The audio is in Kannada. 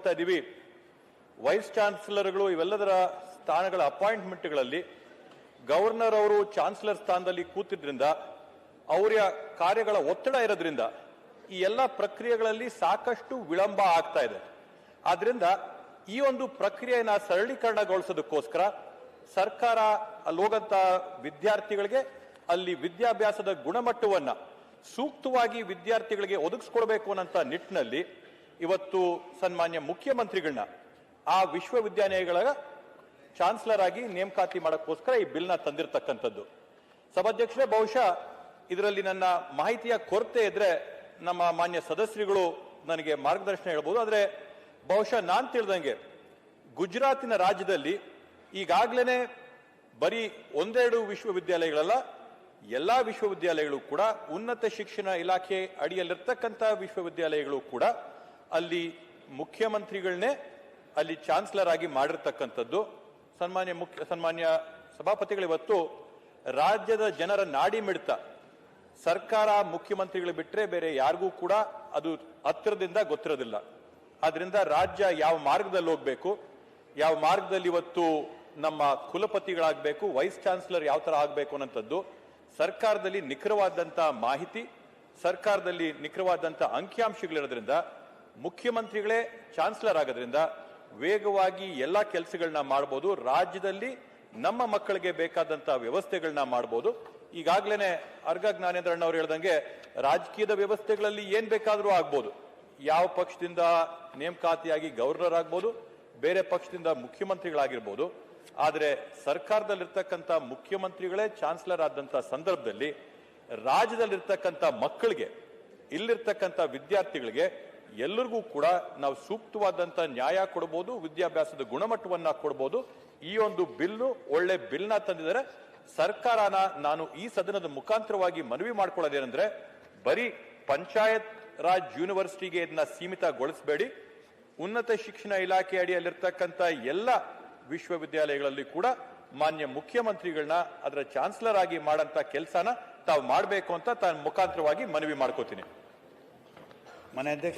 ನೋಡ್ತಾ ಇದ್ದೀವಿ. ವೈಸ್ ಚಾನ್ಸಲರ್ಗಳು ಇವೆಲ್ಲದರ ಸ್ಥಾನಗಳ ಅಪಾಯಿಂಟ್ಮೆಂಟ್ಗಳಲ್ಲಿ ಗವರ್ನರ್ ಅವರು ಚಾನ್ಸಲರ್ ಸ್ಥಾನದಲ್ಲಿ ಕೂತಿದ್ರಿಂದ ಅವರ ಕಾರ್ಯಗಳ ಒತ್ತಡ ಇರೋದ್ರಿಂದ ಈ ಎಲ್ಲ ಪ್ರಕ್ರಿಯೆಗಳಲ್ಲಿ ಸಾಕಷ್ಟು ವಿಳಂಬ ಆಗ್ತಾ ಇದೆ. ಆದ್ರಿಂದ ಈ ಒಂದು ಪ್ರಕ್ರಿಯೆಯನ್ನ ಸರಳೀಕರಣಗೊಳಿಸೋದಕ್ಕೋಸ್ಕರ ಸರ್ಕಾರ ಅಲ್ಲಿ ಹೋಗಂತ ವಿದ್ಯಾರ್ಥಿಗಳಿಗೆ ಅಲ್ಲಿ ವಿದ್ಯಾಭ್ಯಾಸದ ಗುಣಮಟ್ಟವನ್ನ ಸೂಕ್ತವಾಗಿ ವಿದ್ಯಾರ್ಥಿಗಳಿಗೆ ಒದಗಿಸ್ಕೊಡ್ಬೇಕು ಅನ್ನೋಂಥ ನಿಟ್ಟಿನಲ್ಲಿ ಇವತ್ತು ಸನ್ಮಾನ್ಯ ಮುಖ್ಯಮಂತ್ರಿಗಳನ್ನ ಆ ವಿಶ್ವವಿದ್ಯಾಲಯಗಳ ಚಾನ್ಸಲರ್ ಆಗಿ ನೇಮಕಾತಿ ಮಾಡೋಕ್ಕೋಸ್ಕರ ಈ ಬಿಲ್ನ ತಂದಿರತಕ್ಕಂಥದ್ದು. ಸಭಾಧ್ಯಕ್ಷರೇ, ಬಹುಶಃ ಇದರಲ್ಲಿ ನನ್ನ ಮಾಹಿತಿಯ ಕೊರತೆ ಇದ್ರೆ ನಮ್ಮ ಮಾನ್ಯ ಸದಸ್ಯರುಗಳು ನನಗೆ ಮಾರ್ಗದರ್ಶನ ಹೇಳ್ಬೋದು. ಆದರೆ ಬಹುಶಃ ನಾನು ತಿಳಿದಂಗೆ ಗುಜರಾತಿನ ರಾಜ್ಯದಲ್ಲಿ ಈಗಾಗಲೇ ಬರೀ ಒಂದೆರಡು ವಿಶ್ವವಿದ್ಯಾಲಯಗಳಲ್ಲ, ಎಲ್ಲ ವಿಶ್ವವಿದ್ಯಾಲಯಗಳು ಕೂಡ ಉನ್ನತ ಶಿಕ್ಷಣ ಇಲಾಖೆ ಅಡಿಯಲ್ಲಿರ್ತಕ್ಕಂಥ ವಿಶ್ವವಿದ್ಯಾಲಯಗಳು ಕೂಡ ಅಲ್ಲಿ ಮುಖ್ಯಮಂತ್ರಿಗಳನ್ನೇ ಅಲ್ಲಿ ಚಾನ್ಸಲರ್ ಆಗಿ ಮಾಡಿರ್ತಕ್ಕಂಥದ್ದು. ಸನ್ಮಾನ್ಯ ಮುಖ್ಯ, ಸನ್ಮಾನ್ಯ ಸಭಾಪತಿಗಳಿವತ್ತು ರಾಜ್ಯದ ಜನರ ನಾಡಿ ಮಿಡಿತ. ಸರ್ಕಾರ ಮುಖ್ಯಮಂತ್ರಿಗಳು ಬಿಟ್ಟರೆ ಬೇರೆ ಯಾರಿಗೂ ಕೂಡ ಅದು ಹತ್ತಿರದಿಂದ ಗೊತ್ತಿರೋದಿಲ್ಲ. ಆದ್ರಿಂದ ರಾಜ್ಯ ಯಾವ ಮಾರ್ಗದಲ್ಲಿ ಹೋಗ್ಬೇಕು, ಯಾವ ಮಾರ್ಗದಲ್ಲಿ ಇವತ್ತು ನಮ್ಮ ಕುಲಪತಿಗಳಾಗಬೇಕು, ವೈಸ್ ಚಾನ್ಸಲರ್ ಯಾವ ತರ ಆಗಬೇಕು ಅನ್ನೋಂಥದ್ದು ಸರ್ಕಾರದಲ್ಲಿ ನಿಖರವಾದಂಥ ಮಾಹಿತಿ, ಸರ್ಕಾರದಲ್ಲಿ ನಿಖರವಾದಂತ ಅಂಕಿಅಂಶಗಳಿರೋದ್ರಿಂದ ಮುಖ್ಯಮಂತ್ರಿಗಳೇ ಚಾನ್ಸಲರ್ ಆಗೋದ್ರಿಂದ ವೇಗವಾಗಿ ಎಲ್ಲ ಕೆಲಸಗಳನ್ನ ಮಾಡಬಹುದು ರಾಜ್ಯದಲ್ಲಿ ನಮ್ಮ ಮಕ್ಕಳಿಗೆ ಬೇಕಾದಂತ ವ್ಯವಸ್ಥೆಗಳನ್ನ ಮಾಡಬಹುದು ಈಗಾಗಲೇ ಅರ್ಗ ಜ್ಞಾನೇಂದ್ರಣ್ಣ ಅವರು ಹೇಳ್ದಂಗೆ ರಾಜಕೀಯದ ವ್ಯವಸ್ಥೆಗಳಲ್ಲಿ ಏನ್ ಬೇಕಾದರೂ ಆಗ್ಬೋದು. ಯಾವ ಪಕ್ಷದಿಂದ ನೇಮಕಾತಿಯಾಗಿ ಗವರ್ನರ್ ಆಗ್ಬೋದು ಬೇರೆ ಪಕ್ಷದಿಂದ ಮುಖ್ಯಮಂತ್ರಿಗಳಾಗಿರ್ಬೋದು. ಆದರೆ ಸರ್ಕಾರದಲ್ಲಿರ್ತಕ್ಕಂಥ ಮುಖ್ಯಮಂತ್ರಿಗಳೇ ಚಾನ್ಸಲರ್ ಆದಂತ ಸಂದರ್ಭದಲ್ಲಿ ರಾಜ್ಯದಲ್ಲಿರ್ತಕ್ಕಂಥ ಮಕ್ಕಳಿಗೆ, ಇಲ್ಲಿರ್ತಕ್ಕಂಥ ವಿದ್ಯಾರ್ಥಿಗಳಿಗೆ ಎಲ್ಲರಿಗೂ ಕೂಡ ನಾವು ಸೂಕ್ತವಾದಂತ ನ್ಯಾಯ ಕೊಡಬಹುದು ವಿದ್ಯಾಭ್ಯಾಸದ ಗುಣಮಟ್ಟವನ್ನ ಕೊಡಬಹುದು ಈ ಒಂದು ಬಿಲ್ ಒಳ್ಳೆ ಬಿಲ್ನ ತಂದಿದ್ದಾರೆ. ಸರ್ಕಾರನ ನಾನು ಈ ಸದನದ ಮುಖಾಂತರವಾಗಿ ಮನವಿ ಮಾಡ್ಕೊಳ್ಳೋದೇನೆಂದ್ರೆ, ಬರೀ ಪಂಚಾಯತ್ ರಾಜ್ ಯೂನಿವರ್ಸಿಟಿಗೆ ಇದನ್ನ ಸೀಮಿತಗೊಳಿಸಬೇಡಿ. ಉನ್ನತ ಶಿಕ್ಷಣ ಇಲಾಖೆ ಅಡಿಯಲ್ಲಿರ್ತಕ್ಕಂಥ ಎಲ್ಲ ವಿಶ್ವವಿದ್ಯಾಲಯಗಳಲ್ಲಿ ಕೂಡ ಮಾನ್ಯ ಮುಖ್ಯಮಂತ್ರಿಗಳನ್ನ ಅದರ ಚಾನ್ಸಲರ್ ಆಗಿ ಮಾಡಂತ ಕೆಲಸನ ತಾವು ಮಾಡಬೇಕು ಅಂತ ತಾನು ಮುಖಾಂತರವಾಗಿ ಮನವಿ ಮಾಡ್ಕೋತೀನಿ. ಮನೆ